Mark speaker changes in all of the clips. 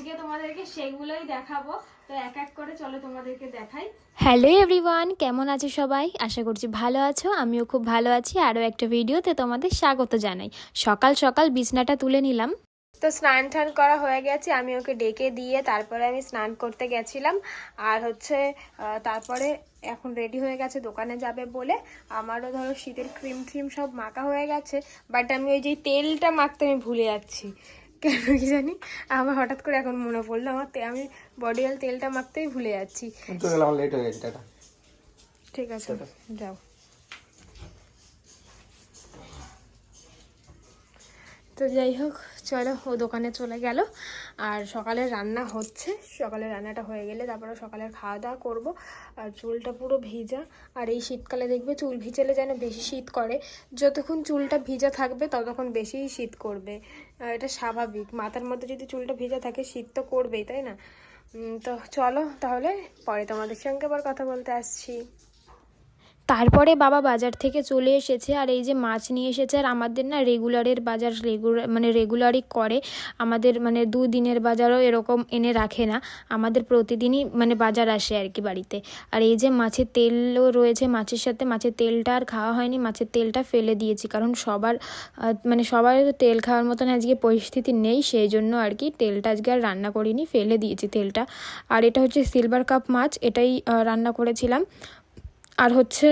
Speaker 1: আজকে তোমাদেরকে সেগুলোই দেখাবো। তো এক এক করে চলো তোমাদেরকে দেখাই।
Speaker 2: হ্যালো এভরিওয়ান কেমন আছো সবাই? আশা করছি ভালো আছো আমিও খুব ভালো আছি। আরও একটা ভিডিওতে তোমাদের স্বাগত জানাই। সকাল সকাল বিছনাটা তুলে নিলাম।
Speaker 1: তো স্নান টান করা হয়ে গেছে আমি ওকে ডেকে দিয়ে তারপরে আমি স্নান করতে গেছিলাম। আর হচ্ছে তারপরে এখন রেডি হয়ে গেছে দোকানে যাবে বলে। আমারও ধরো শীতের ক্রিম ট্রিম সব মাখা হয়ে গেছে বাট আমি ওই যে তেলটা মাখতে আমি ভুলে যাচ্ছি। কেন কি জানি? আমার হঠাৎ করে এখন মনে পড়ল আমার আমি বডি অয়েল তেলটা মাখতেই ভুলে যাচ্ছি। ঠিক আছে যাও। তো যাই হোক, চলো ও দোকানে চলে গেল। আর সকালে রান্না হচ্ছে। সকালে রান্নাটা হয়ে গেলে তারপরে সকালে খাওয়া দাওয়া করব। আর চুলটা পুরো ভিজা। আর এই শীতকালে দেখবে চুল ভিজেলে যেন বেশি শীত করে। যতক্ষণ চুলটা ভিজা থাকবে, ততক্ষণ বেশি শীত করবে। এটা স্বাভাবিক। মাথার মধ্যে যদি চুলটা ভিজা থাকে, শীত তো করবেই, তাই না? তো চলো তাহলে পরে তোমাদের সঙ্গে আবার কথা বলতে আসছি।
Speaker 2: তারপরে বাবা বাজার থেকে চলে এসেছে আর এই যে মাছ নিয়ে এসেছে আর আমাদের না রেগুলারের বাজার রেগুলার মানে রেগুলারই করে। আমাদের মানে দু দিনের বাজারও এরকম এনে রাখে না। আমাদের প্রতিদিনই মানে বাজার আসে আর কি বাড়িতে। আর এই যে মাছের তেলও রয়েছে মাছের সাথে। মাছের তেলটা আর খাওয়া হয়নি। মাছের তেলটা ফেলে দিয়েছি কারণ সবার মানে সবার তেল খাওয়ার মতন আজকে পরিস্থিতি নেই সেই জন্য আর কি তেলটা আজকে আর রান্না করিনি, ফেলে দিয়েছি তেলটা। আর এটা হচ্ছে সিলভার কাপ মাছ। এটাই রান্না করেছিলাম। আর হচ্ছে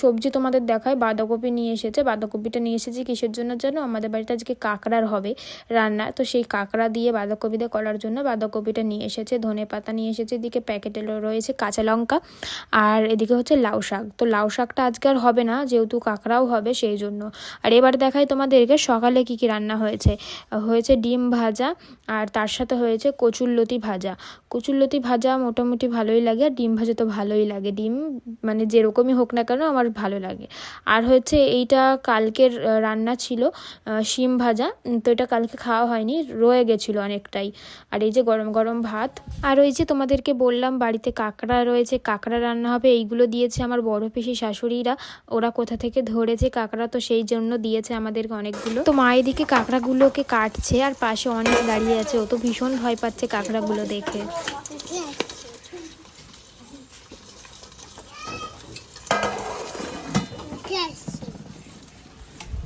Speaker 2: সবজি তোমাদের দেখায় বাঁধাকপি নিয়ে এসেছে। বাঁধাকপিটা নিয়ে এসেছি কিসের জন্য জানো? আমাদের বাড়িতে আজকে কাঁকড়ার হবে রান্না। তো সেই কাঁকড়া দিয়ে বাঁধাকপিতে করার জন্য বাঁধাকপিটা নিয়ে এসেছে, ধনে পাতা নিয়ে এসেছে, এদিকে প্যাকেটে রয়েছে কাঁচা লঙ্কা আর এদিকে হচ্ছে লাউ শাক। তো লাউ শাকটা আজকে আর হবে না, যেহেতু কাঁকড়াও হবে সেই জন্য। আর এবার দেখাই তোমাদেরকে সকালে কি কি রান্না হয়েছে। হয়েছে ডিম ভাজা আর তার সাথে হয়েছে কচুরলতি ভাজা। কচুরলতি ভাজা মোটামুটি ভালোই লাগে, আর ডিম ভাজা তো ভালোই লাগে। ডিম মানে যেরকমই হোক না কেন আমার ভালো লাগে। আর হচ্ছে এইটা কালকের রান্না ছিল শিম ভাজা। তো এটা কালকে খাওয়া হয়নি, রয়ে গেছিল অনেকটাই। আর এই যে গরম গরম ভাত। আর ওই যে তোমাদেরকে বললাম, বাড়িতে কাঁকড়া রয়েছে, কাঁকড়া রান্না হবে। এইগুলো দিয়েছে আমার বড় পিসি শাশুড়িরা। ওরা কোথা থেকে ধরেছে কাঁকড়া, তো সেই জন্য দিয়েছে আমাদেরকে অনেকগুলো। তো মা এদিকে কাঁকড়াগুলোকে কাটছে, আর পাশে অনেক দাঁড়িয়ে আছে। ও তো ভীষণ ভয় পাচ্ছে কাঁকড়াগুলো দেখে।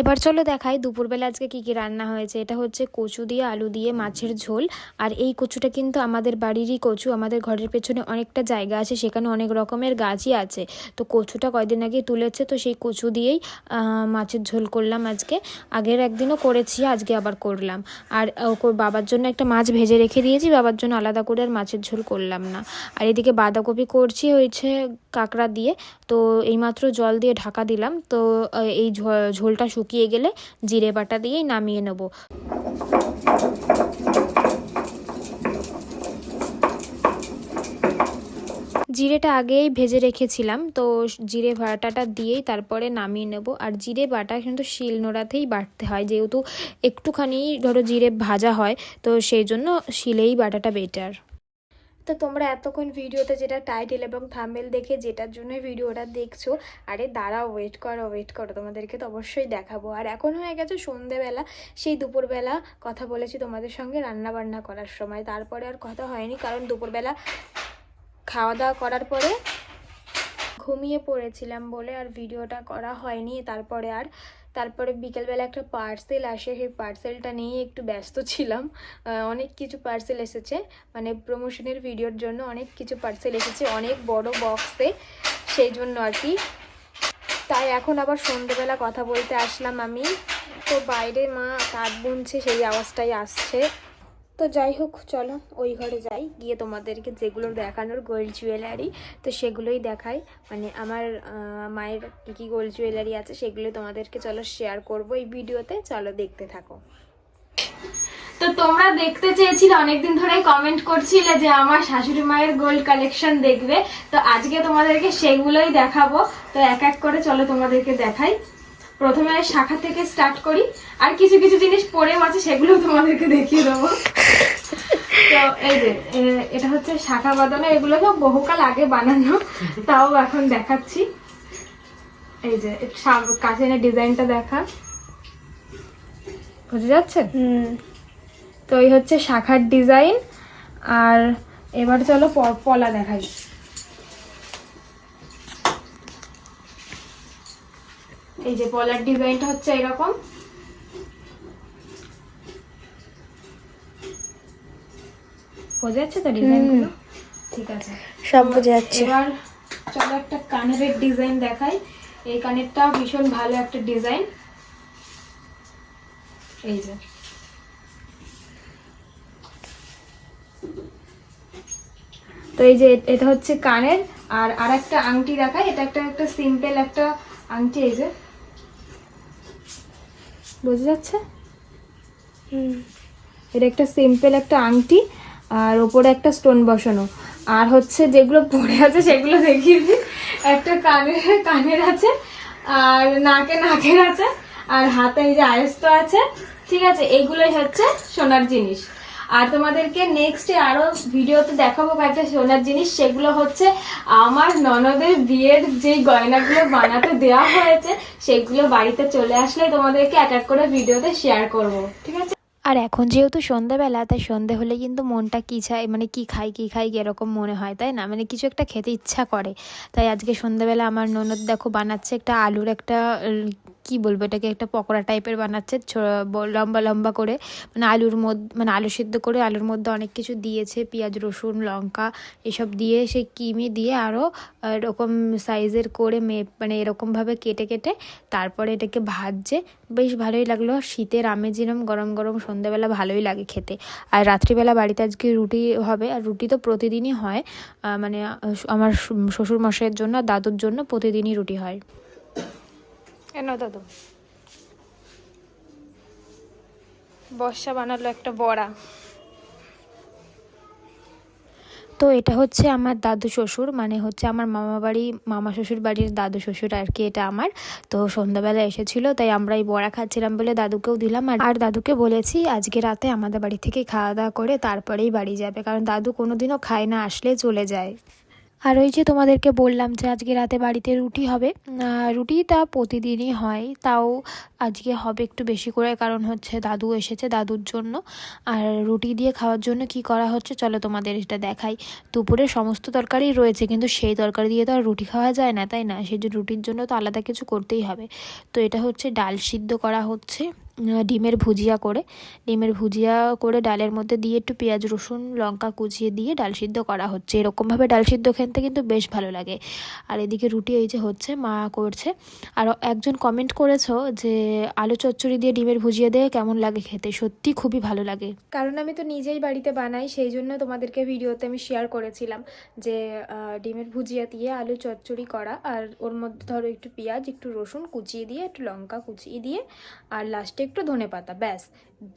Speaker 2: এবার চলো দেখাই দুপুরবেলা আজকে কি কি রান্না হয়েছে। এটা হচ্ছে কচু দিয়ে আলু দিয়ে মাছের ঝোল। আর এই কচুটা কিন্তু আমাদের বাড়িরই কচু, আমাদের ঘরের পেছনে অনেকটা জায়গা আছে, সেখানে অনেক রকমের গাছই আছে। তো কচুটা কয়দিন আগে তুলেছে, তো সেই কচু দিয়েই মাছের ঝোল করলাম আজকে। আগের একদিনও করেছি, আজকে আবার করলাম। আর বাবার জন্য একটা মাছ ভেজে রেখে দিয়েছি, বাবার জন্য আলাদা করে আর মাছের ঝোল করলাম না। আর এদিকে বাঁধাকপি করছি হয়েছে কাঁকড়া দিয়ে। তো এইমাত্র জল দিয়ে ঢাকা দিলাম। তো এই ঝোলটা শুকিয়ে গেলে জিরে বাটা দিয়েই নামিয়ে নেব। জিরেটা আগেই ভেজে রেখেছিলাম, তো জিরে বাটাটা দিয়েই তারপরে নামিয়ে নেব। আর জিরে বাটা কিন্তু শিল নোড়াতেই বাটতে হয়, যেহেতু একটুখানি ধরো জিরে ভাজা হয়, তো সেই জন্য শিলেই বাটাটা বেটার।
Speaker 1: তো তোমরা এতক্ষণ ভিডিওতে যেটা টাইটেল এবং থামেল দেখে যেটার জন্য ভিডিওটা দেখছ, আরে দাঁড়াও ওয়েট করো ওয়েট করো, তোমাদেরকে তো অবশ্যই দেখাবো। আর এখন হয়ে গেছে সন্ধেবেলা, সেই দুপুরবেলা কথা বলেছি তোমাদের সঙ্গে রান্না বান্না করার সময়। তারপরে আর কথা হয়নি, কারণ দুপুরবেলা খাওয়া দাওয়া করার পরে ঘুমিয়ে পড়েছিলাম বলে আর ভিডিওটা করা হয়নি। তারপরে আর তারপরে বিকেলবেলা একটা পার্সেল আসে, সেই পার্সেলটা নিয়ে একটু ব্যস্ত ছিলাম। অনেক কিছু পার্সেল এসেছে। মানে প্রমোশনের ভিডিওর জন্য অনেক কিছু পার্সেল এসেছে, অনেক বড় বক্সে সেই জন্য আর কি। তাই এখন আবার সন্ধ্যেবেলা কথা বলতে আসলাম আমি। তো বাইরে মা তাঁত বুনছে, সেই আওয়াজটাই আসছে। তো যাই হোক, চলো ওই ঘরে যাই। গিয়ে তোমাদেরকে যেগুলো দেখানোর গোল্ড জুয়েলারি তো সেগুলোই দেখাই। মানে আমার মায়ের কী কী গোল্ড জুয়েলারি আছে সেগুলো তোমাদেরকে চলো শেয়ার করব এই ভিডিওতে। চলো দেখতে থাকো। তো তোমরা দেখতে চেয়েছিলে, অনেকদিন ধরেই কমেন্ট করছিলে যে আমার শাশুড়ি মায়ের গোল্ড কালেকশন দেখবে। তো আজকে তোমাদেরকে সেগুলোই দেখাবো। তো এক এক করে চলো তোমাদেরকে দেখাই। প্রথমে শাখা থেকে স্টার্ট করি। আর কিছু কিছু জিনিস পরেও আছে সেগুলো তোমাদেরকে দেখিয়ে দেবো। তো এই যে এটা হচ্ছে শাখা বাঁধানো এগুলো তো বহুকাল আগে বানানো তাও এখন দেখাচ্ছি। এই যে কাছে এনে ডিজাইনটা দেখা। বুঝে যাচ্ছে? তো এই হচ্ছে শাখার ডিজাইন আর এবার চলো পলা দেখাই। এই যে পলার ডিজাইনটা হচ্ছে এরকম। বোঝা যাচ্ছে তো ডিজাইনগুলো? ঠিক আছে।
Speaker 3: সব বোঝা যাচ্ছে।
Speaker 1: এবার চলো একটা কানের ডিজাইন দেখাই। এই কানেরটাও ভীষণ ভালো একটা ডিজাইন। এই যে। তো এই যে এটা হচ্ছে কানের। আর আর একটা আংটি দেখাই। এটা একটা একটা সিম্পল একটা আংটি এই যে। বোঝা যাচ্ছে? হুম। এটা একটা সিম্পল একটা আংটি আর ওপরে একটা স্টোন বসানো। আর হচ্ছে যেগুলো পড়ে আছে সেগুলো দেখিয়ে দিই। একটা কানের কানের আছে আর নাকে নাকের আছে। আর হাতে এই যে আয়স্ত আছে, ঠিক আছে? এগুলোই হচ্ছে সোনার জিনিস। আর তোমাদেরকে নেক্সট আরও ভিডিওতে দেখাবো কয়েকটা সোনার জিনিস, সেগুলো হচ্ছে আমার ননদের বিয়ের যেই গয়নাগুলো বানাতে দেওয়া হয়েছে, সেগুলো বাড়িতে চলে আসলে তোমাদেরকে এক এক করে ভিডিওতে শেয়ার করব, ঠিক আছে?
Speaker 2: আর এখন যেহেতু সন্ধ্যাবেলা, তাই সন্ধে হলে কিন্তু মনটা কী চায় মানে কি খাই কি খাই এরকম মনে হয়, তাই না? মানে কিছু একটা খেতে ইচ্ছা করে। তাই আজকে সন্ধ্যাবেলা আমার ননদ দেখো বানাচ্ছে একটা আলুর একটা কি বলব, এটাকে একটা পকোড়া টাইপের বানাচ্ছে লম্বা লম্বা করে মানে আলুর মধ্যে মানে আলু সিদ্ধ করে আলুর মধ্যে অনেক কিছু দিয়েছে, পেঁয়াজ, রসুন, লঙ্কা, এসব দিয়ে, সেই কিমি দিয়ে আরও এরকম সাইজের করে মে মানে এরকমভাবে কেটে কেটে তারপরে এটাকে ভাজছে। বেশ ভালোই লাগল শীতের আমেজ যেরম গরম গরম সন্ধ্যাবেলা ভালোই লাগে খেতে। আর রাত্রিবেলা বাড়িতে আজকে রুটি হবে, আর রুটি তো প্রতিদিনই হয় মানে আমার শ্বশুর মশাইয়ের জন্য, দাদুর জন্য প্রতিদিনই রুটি হয়।
Speaker 1: দাদু বর্ষা বানালো একটা বড়া।
Speaker 2: তো এটা হচ্ছে আমার দাদু শ্বশুর মানে হচ্ছে আমার মামা বাড়ি, মামা শ্বশুর বাড়ির দাদু শ্বশুর আর কি এটা আমার। তো সন্ধ্যাবেলা এসেছিল, তাই আমরা এই বড়া খাচ্ছিলাম বলে দাদুকেও দিলাম। আর আর দাদুকে বলেছি, আজকে রাতে আমাদের বাড়ি থেকে খাওয়া দাওয়া করে তারপরেই বাড়ি যাবে। কারণ দাদু কোনোদিনও খায় না, আসলে চলে যায়। আর ওই যে তোমাদেরকে বললাম যে আজকে রাতে বাড়িতে রুটি হবে। রুটি তা প্রতিদিনই হয়, তাও আজকে হবে একটু বেশি করে, কারণ হচ্ছে দাদু এসেছে দাদুর জন্য। আর রুটি দিয়ে খাওয়ার জন্য কি করা হচ্ছে, চলো তোমাদের এটা দেখাই। দুপুরে সমস্ত তরকারি রয়েছে, কিন্তু সেই তরকারি দিয়ে তো আর রুটি খাওয়া যায় না, তাই না? সেই রুটির জন্য তো আলাদা কিছু করতেই হবে। তো এটা হচ্ছে ডাল সিদ্ধ করা হচ্ছে। ডিমের ভুজিয়া করে। ডিমের ভুজিয়া করে ডালের মধ্যে দিয়ে একটু পেঁয়াজ, রসুন, লঙ্কা কুচিয়ে দিয়ে ডাল সিদ্ধ করা হচ্ছে। এরকমভাবে ডাল সিদ্ধ খেতে কিন্তু বেশ ভালো লাগে। আর এদিকে রুটি এই যে হচ্ছে, মা করছে। আর একজন কমেন্ট করেছ যে, আলু চচ্চড়ি দিয়ে ডিমের ভুজিয়া দিয়ে কেমন লাগে খেতে? সত্যি খুবই ভালো লাগে।
Speaker 1: কারণ আমি তো নিজেই বাড়িতে বানাই, সেই জন্য তোমাদেরকে ভিডিওতে আমি শেয়ার করেছিলাম যে ডিমের ভুজিয়া দিয়ে আলু চচ্চড়ি করা। আর ওর মধ্যে ধরো একটু পেঁয়াজ, একটু রসুন কুচিয়ে দিয়ে, একটু লঙ্কা কুচিয়ে দিয়ে, আর লাস্টে একটু ধনে পাতা, ব্যাস।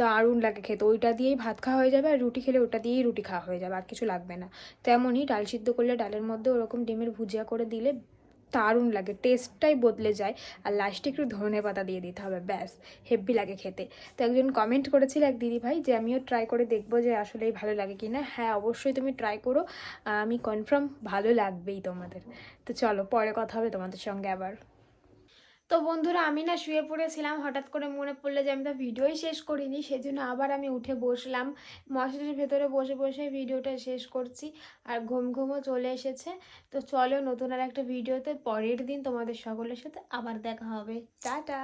Speaker 1: দারুণ লাগে খেতে। ওইটা দিয়েই ভাত খাওয়া হয়ে যাবে আর রুটি খেলে ওটা দিয়েই রুটি খাওয়া হয়ে যাবে, আর কিছু লাগবে না। তেমনই ডাল সিদ্ধ করলে ডালের মধ্যে ওরকম ডিমের ভুজিয়া করে দিলে দারুণ লাগে টেস্টটাই বদলে যায়। আর লাস্টে একটু ধনে পাতা দিয়ে দিতে হবে, ব্যাস। হেভি লাগে খেতে। তো একজন কমেন্ট করেছিল এক দিদি ভাই যে, আমিও ট্রাই করে দেখব যে আসলেই ভালো লাগে কি না হ্যাঁ অবশ্যই তুমি ট্রাই করো। আমি কনফার্ম ভালো লাগবেই তোমাদের। তো চলো, পরে কথা হবে তোমাদের সঙ্গে আবার। তো বন্ধুরা, আমি না শুয়ে পড়েছিলাম, হঠাৎ করে মনে পড়ল যে আমি তো ভিডিওই শেষ করিনি সেই জন্য আবার আমি উঠে বসলাম। মশারির ভেতরে বসে বসে ভিডিওটা শেষ করছি, আর ঘুম ঘুমও চলে এসেছে। তো চলো নতুন আর একটা ভিডিওতে পরের দিন তোমাদের সকলের সাথে আবার দেখা হবে। টাটা!